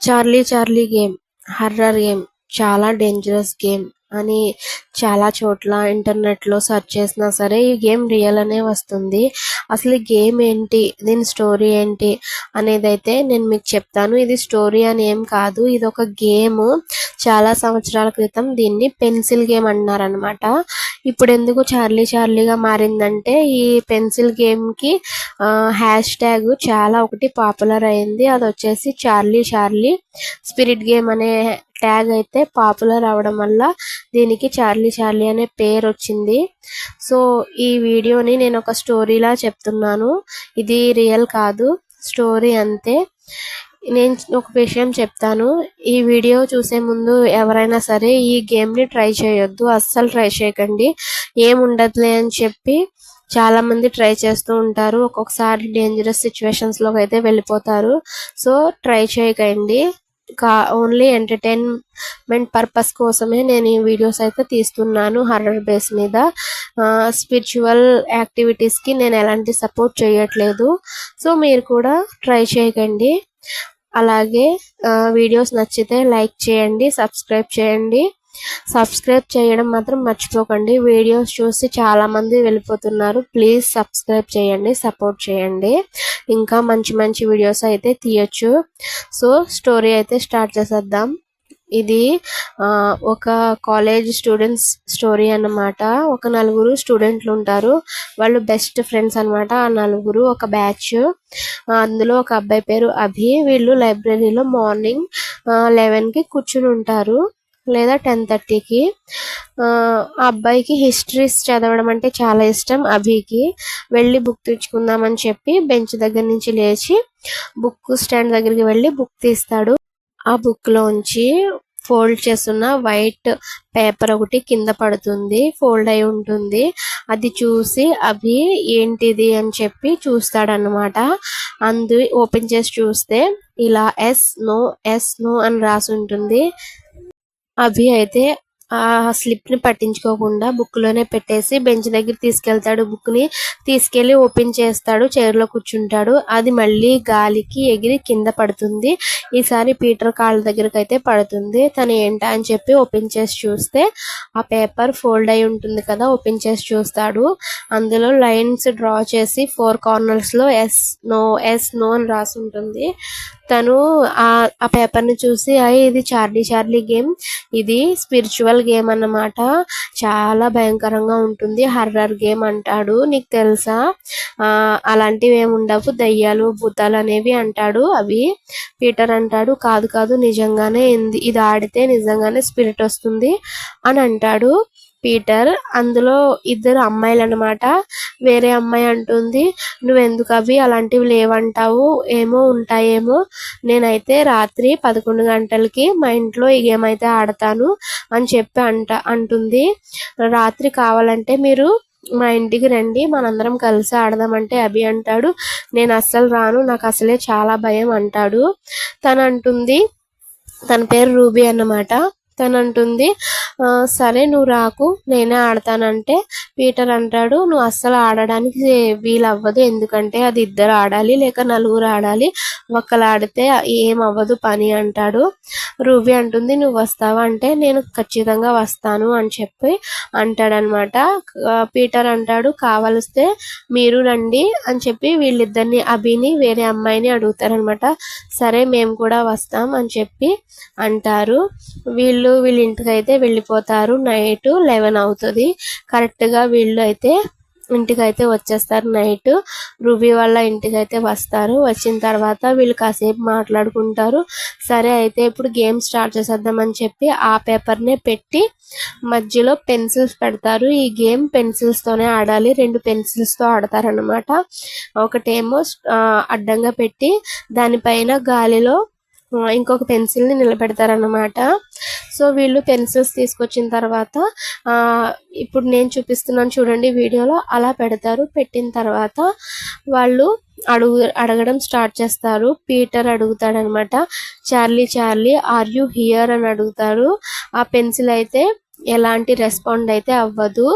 Charlie Charlie game horror game చాలా dangerous game. అని చాలా చోట్ల ఇంటర్నెట్లో సెర్చ్ చేసినా సరే ఈ గేమ్ రియల్ అనే వస్తుంది. అసలు ఈ గేమ్ ఏంటి? దీని స్టోరీ ఏంటి? అనేది అయితే నేను మీకు చెప్తాను. ఇది స్టోరీ అని ఏం కాదు. ఇది ఒక గేమ్ చాలా సంవత్సరాల క్రితం దీన్ని పెన్సిల్ గేమ్ అన్నారనమాట ఇప్పుడు ఎందుకు చార్లీ చార్లీగా మారిందంటే ఈ పెన్సిల్ గేమ్కి హ్యాష్ ట్యాగ్ చాలా ఒకటి పాపులర్ అయింది. అది వచ్చేసి చార్లీ చార్లీ స్పిరిట్ గేమ్ అనే ట్యాగ్ అయితే పాపులర్ అవడం వల్ల దీనికి చార్లీ చార్లీ అనే పేరు వచ్చింది. సో ఈ వీడియోని నేను ఒక స్టోరీలా చెప్తున్నాను. ఇది రియల్ కాదు స్టోరీ అంతే. నేను ఒక విషయం చెప్తాను. ఈ వీడియో చూసే ముందు ఎవరైనా సరే ఈ గేమ్ని ట్రై చేయొద్దు అస్సలు ట్రై చేయకండి. ఏముండదులే అని చెప్పి చాలామంది ట్రై చేస్తూ ఉంటారు. ఒక్కొక్కసారి డేంజరస్ సిచ్యువేషన్స్లోకి అయితే వెళ్ళిపోతారు. సో ట్రై చేయకండి. కా ఓన్లీ ఎంటర్టైన్మెంట్ పర్పస్ కోసమే నేను ఈ వీడియోస్ అయితే తీస్తున్నాను హర్రర్ బేస్ మీద. స్పిరిచువల్ యాక్టివిటీస్కి నేను ఎలాంటి సపోర్ట్ చేయట్లేదు. సో మీరు కూడా ట్రై చేయకండి. అలాగే వీడియోస్ నచ్చితే లైక్ చేయండి సబ్స్క్రైబ్ చేయండి. సబ్స్క్రైబ్ చేయడం మాత్రం మర్చిపోకండి. వీడియోస్ చూసి చాలా మంది వెళ్ళిపోతున్నారు. ప్లీజ్ సబ్స్క్రైబ్ చేయండి సపోర్ట్ చేయండి. ఇంకా మంచి మంచి వీడియోస్ అయితే తీయచ్చు. సో స్టోరీ అయితే స్టార్ట్ చేసేద్దాం. ఇది ఒక కాలేజ్ స్టూడెంట్స్ స్టోరీ అన్నమాట. ఒక నలుగురు స్టూడెంట్లు ఉంటారు. వాళ్ళు బెస్ట్ ఫ్రెండ్స్ అనమాట ఆ నలుగురు ఒక బ్యాచ్ అందులో ఒక అబ్బాయి పేరు అభి. వీళ్ళు లైబ్రరీలో మార్నింగ్ లెవెన్కి కూర్చుని ఉంటారు. లేదా టెన్ థర్టీకి. ఆ అబ్బాయికి హిస్టరీస్ చదవడం అంటే చాలా ఇష్టం అభికి. వెళ్ళి బుక్ తెచ్చుకుందామని చెప్పి బెంచ్ దగ్గర నుంచి లేచి బుక్ స్టాండ్ దగ్గరికి వెళ్ళి బుక్ తీస్తాడు. ఆ బుక్ లోంచి ఫోల్డ్ చేస్తున్న వైట్ పేపర్ ఒకటి కింద పడుతుంది ఫోల్డ్ అయి ఉంటుంది. అది చూసి అభి ఏంటిది అని చెప్పి చూస్తాడనమాట అందు ఓపెన్ చేసి చూస్తే ఇలా ఎస్ నో ఎస్ నో అని రాసి ఉంటుంది. అభి అయితే ఆ స్లిప్ని పట్టించుకోకుండా బుక్లోనే పెట్టేసి బెంచ్ దగ్గర తీసుకెళ్తాడు. బుక్ని తీసుకెళ్ళి ఓపెన్ చేస్తాడు. చైర్లో కూర్చుంటాడు. అది మళ్ళీ గాలికి ఎగిరి కింద పడుతుంది. ఈసారి పీటర్ కాళ్ళ దగ్గరకు అయితే పడుతుంది. తను ఏంటా అని చెప్పి ఓపెన్ చేసి చూస్తే ఆ పేపర్ ఫోల్డ్ అయి ఉంటుంది కదా ఓపెన్ చేసి చూస్తాడు. అందులో లైన్స్ డ్రా చేసి ఫోర్ కార్నర్స్లో ఎస్ నో ఎస్ నో అని రాసి ఉంటుంది. తను ఆ ఆ పేపర్ని చూసి అయ్యి ఇది చార్లీ చార్లీ గేమ్. ఇది స్పిరిచువల్ గేమ్ అన్నమాట. చాలా భయంకరంగా ఉంటుంది. హర్రర్ గేమ్ అంటాడు. నీకు తెలుసా? అలాంటివి ఏమి ఉండవు. దయ్యాలు భూతాలు అనేవి అంటాడు అవి. పీటర్ అంటాడు కాదు కాదు నిజంగానే ఇది ఆడితే నిజంగానే స్పిరిట్ వస్తుంది అని అంటాడు. పీటర్. అందులో ఇద్దరు అమ్మాయిలు అనమాట వేరే అమ్మాయి అంటుంది నువ్వెందుకు అవి అలాంటివి లేవంటావు. ఏమో ఉంటాయేమో. నేనైతే రాత్రి పదకొండు గంటలకి మా ఇంట్లో ఈ గేమ్ అయితే ఆడతాను అని చెప్పి అంట అంటుంది. రాత్రి కావాలంటే మీరు మా ఇంటికి రండి. మనందరం కలిసి ఆడదామంటే అభి అంటాడు. నేను అస్సలు రాను. నాకు అసలే చాలా భయం అంటాడు. తను అంటుంది తన పేరు రూబీ అన్నమాట. తను అంటుంది సరే నువ్వు రాకు నేనే ఆడతానంటే పీటర్ అంటాడు నువ్వు అస్సలు ఆడడానికి వీలవ్వదు ఎందుకంటే అది ఇద్దరు ఆడాలి లేక నలుగురు ఆడాలి. ఒక్కలు ఆడితే ఏం అవ్వదు పని అంటాడు. రూబీ అంటుంది నువ్వు వస్తావా? అంటే నేను ఖచ్చితంగా వస్తాను అని చెప్పి అంటాడనమాట. పీటర్ అంటాడు కావలిస్తే మీరు రండి అని చెప్పి వీళ్ళిద్దరిని అభిని వేరే అమ్మాయిని అడుగుతారనమాట. సరే మేము కూడా వస్తాం అని చెప్పి అంటారు. వీళ్ళు వీళ్ళ ఇంటికి అయితే వెళ్ళిపోతారు. నైట్ లెవెన్ అవుతుంది. కరెక్ట్గా వీళ్ళు అయితే ఇంటికి అయితే వచ్చేస్తారు నైట్ రూబీ వాళ్ళ ఇంటికి అయితే వస్తారు. వచ్చిన తర్వాత వీళ్ళు కాసేపు మాట్లాడుకుంటారు. సరే అయితే ఇప్పుడు గేమ్ స్టార్ట్ చేసేద్దామని చెప్పి ఆ పేపర్నే పెట్టి మధ్యలో పెన్సిల్స్ పెడతారు. ఈ గేమ్ పెన్సిల్స్తోనే ఆడాలి. రెండు పెన్సిల్స్తో ఆడతారనమాట ఒకటేమో అడ్డంగా పెట్టి దానిపైన గాలిలో ఇంకొక పెన్సిల్ని నిలబెడతారనమాట సో వీళ్ళు పెన్సిల్స్ తీసుకొచ్చిన తర్వాత ఇప్పుడు నేను చూపిస్తున్నాను చూడండి వీడియోలో అలా పెడతారు. పెట్టిన తర్వాత వాళ్ళు అడుగు అడగడం స్టార్ట్ చేస్తారు. Peter అడుగుతాడనమాట Charlie Charlie are you here? అని అడుగుతారు. ఆ పెన్సిల్ అయితే ఎలాంటి రెస్పాండ్ అయితే అవ్వదు.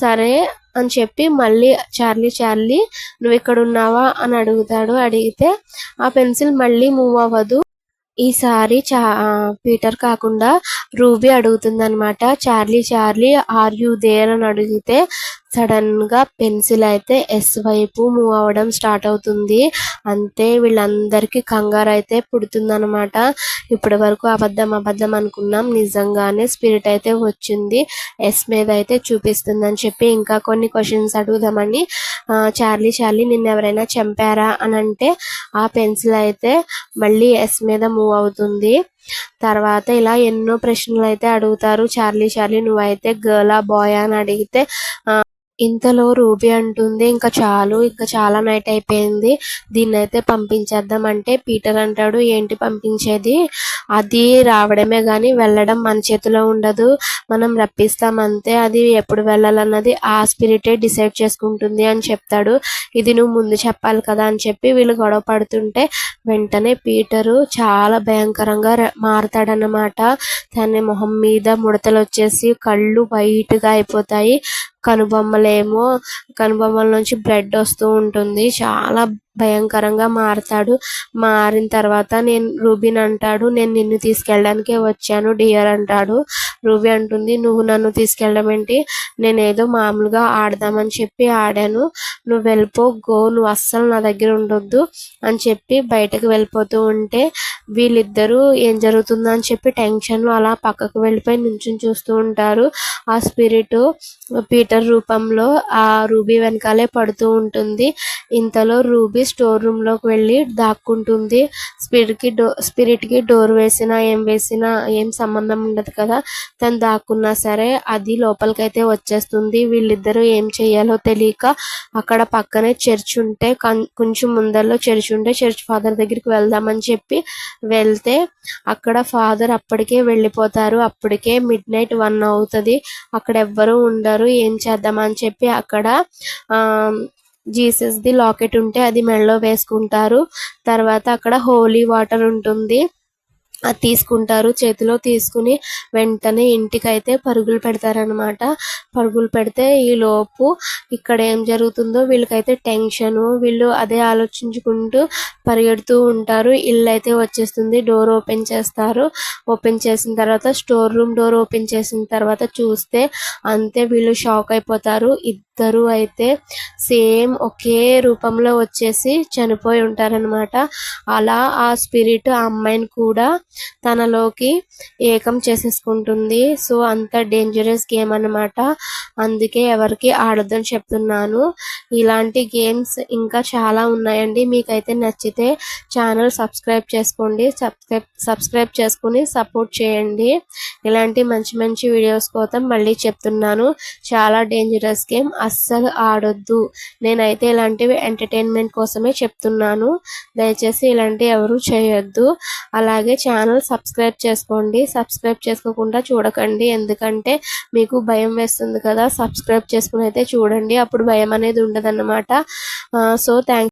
సరే అని చెప్పి మళ్ళీ చార్లీ చార్లీ నువ్వు ఇక్కడ ఉన్నావా? అని అడుగుతాడు. అడిగితే ఆ పెన్సిల్ మళ్ళీ మూవ్ అవ్వదు. ఈసారి చా పీటర్ కాకుండా Ruby అడుగుతుందనమాట Charlie Charlie are you there అని అడిగితే సడన్గా పెన్సిల్ అయితే ఎస్ వైపు మూవ్ అవ్వడం స్టార్ట్ అవుతుంది. అంతే వీళ్ళందరికీ కంగారు అయితే పుడుతుందనమాట ఇప్పటి వరకు అబద్ధం అబద్ధం అనుకున్నాం. నిజంగానే స్పిరిట్ అయితే వచ్చింది. ఎస్ మీద అయితే చూపిస్తుంది అని చెప్పి ఇంకా కొన్ని క్వశ్చన్స్ అడుగుదామని. చార్లీ చార్లీ నిన్న ఎవరైనా చంపారా అని అంటే ఆ పెన్సిల్ అయితే మళ్ళీ ఎస్ మీద మూవ్ అవుతుంది. తర్వాత ఇలా ఎన్నో ప్రశ్నలు అయితే అడుగుతారు. చార్లీ చార్లీ నువ్వైతే గర్లా బాయ్ అని అడిగితే ఇంతలో రూబీ అంటుంది ఇంకా చాలు ఇంకా చాలా నైట్ అయిపోయింది దీన్ని అయితే పంపించేద్దాం అంటే పీటర్ అంటాడు ఏంటి పంపించేది? అది రావడమే కానీ వెళ్ళడం మన చేతిలో ఉండదు మనం రప్పిస్తాం అంతే అది ఎప్పుడు వెళ్ళాలన్నది ఆ స్పిరిటే డిసైడ్ చేసుకుంటుంది అని చెప్తాడు. ఇది నువ్వు ముందు చెప్పాలి కదా అని చెప్పి వీళ్ళు గొడవ పడుతుంటే వెంటనే పీటరు చాలా భయంకరంగా మారుతాడనమాట తన మొహం మీద ముడతలు వచ్చేసి కళ్ళు వైట్గా అయిపోతాయి. కనుబొమ్మలేమో కనుబొమ్మల నుంచి బ్లడ్ వస్తూ ఉంటుంది. చాలా భయంకరంగా మారతాడు. మారిన తర్వాత నేను రూబీని అంటాడు నేను నిన్ను తీసుకెళ్ళడానికే వచ్చాను డియర్ అంటాడు. రూబీ అంటుంది నువ్వు నన్ను తీసుకెళ్ళడం ఏంటి? నేనేదో మామూలుగా ఆడదామని చెప్పి ఆడాను. నువ్వు వెళ్ళిపో గో నువ్వు అస్సలు నా దగ్గర ఉండొద్దు అని చెప్పి బయటకు వెళ్ళిపోతూ ఉంటే వీళ్ళిద్దరూ ఏం జరుగుతుందో అని చెప్పి టెన్షన్లో అలా పక్కకు వెళ్ళిపోయి నించుని చూస్తూ ఉంటారు. ఆ స్పిరిట్ పీటర్ రూపంలో ఆ రూబీ వెనకాలే పడుతూ ఉంటుంది. ఇంతలో రూబీ స్టోర్ రూమ్లోకి వెళ్ళి దాక్కుంటుంది. స్పిరిట్కి డో స్పిరిట్కి డోర్ వేసినా ఏం వేసినా ఏం సంబంధం ఉండదు కదా. తను దాక్కున్నా సరే అది లోపలికైతే వచ్చేస్తుంది. వీళ్ళిద్దరూ ఏం చేయాలో తెలియక అక్కడ పక్కనే చర్చ్ ఉంటే కొంచెం ముందరలో చర్చ్ ఉంటే చర్చ్ ఫాదర్ దగ్గరికి వెళ్దామని చెప్పి వెళ్తే అక్కడ ఫాదర్ అప్పటికే వెళ్ళిపోతారు. అప్పటికే మిడ్ నైట్ వన్ అవుతుంది. అక్కడ ఎవ్వరూ ఉండరు. ఏం చేద్దామని చెప్పి అక్కడ ఆ జీసస్ ది లాకెట్ ఉంటే అది మెడలో వేసుకుంటారు. తర్వాత అక్కడ హోలీ వాటర్ ఉంటుంది. అది తీసుకుంటారు. చేతిలో తీసుకుని వెంటనే ఇంటికైతే పరుగులు పెడతారనమాట పరుగులు పెడితే ఈ లోపు ఇక్కడ ఏం జరుగుతుందో వీళ్ళకైతే టెన్షన్. వీళ్ళు అదే ఆలోచించుకుంటూ పరిగెడుతూ ఉంటారు. ఇల్లు అయితే వచ్చేస్తుంది. డోర్ ఓపెన్ చేస్తారు. ఓపెన్ చేసిన తర్వాత స్టోర్ రూమ్ డోర్ ఓపెన్ చేసిన తర్వాత చూస్తే అంతే వీళ్ళు షాక్ అయిపోతారు. ఇద్దరు అయితే సేమ్ ఒకే రూపంలో వచ్చేసి చనిపోయి ఉంటారనమాట అలా ఆ స్పిరిట్ ఆ అమ్మాయిని కూడా తనలోకి ఏకం చేసేసుకుంటుంది. సో అంత డేంజరస్ గేమ్ అన్నమాట. అందుకే ఎవరికి ఆడొద్దని చెప్తున్నాను. ఇలాంటి గేమ్స్ ఇంకా చాలా ఉన్నాయండి. మీకైతే నచ్చితే ఛానల్ సబ్స్క్రైబ్ చేసుకోండి. సబ్స్క్రైబ్ సబ్స్క్రైబ్ చేసుకుని సపోర్ట్ చేయండి. ఇలాంటి మంచి మంచి వీడియోస్ కోసం మళ్ళీ చెప్తున్నాను. చాలా డేంజరస్ గేమ్ అస్సలు ఆడొద్దు. నేనైతే ఇలాంటివి ఎంటర్టైన్మెంట్ కోసమే చెప్తున్నాను. దయచేసి ఇలాంటివి ఎవరు చేయొద్దు. అలాగే ఛానల్ సబ్స్క్రైబ్ చేసుకోండి. సబ్స్క్రైబ్ చేసుకోకుండా చూడకండి. ఎందుకంటే మీకు భయం వేస్తుంది కదా. సబ్స్క్రైబ్ చేసుకుని అయితే చూడండి. అప్పుడు భయం అనేది ఉండదన్నమాట. So thank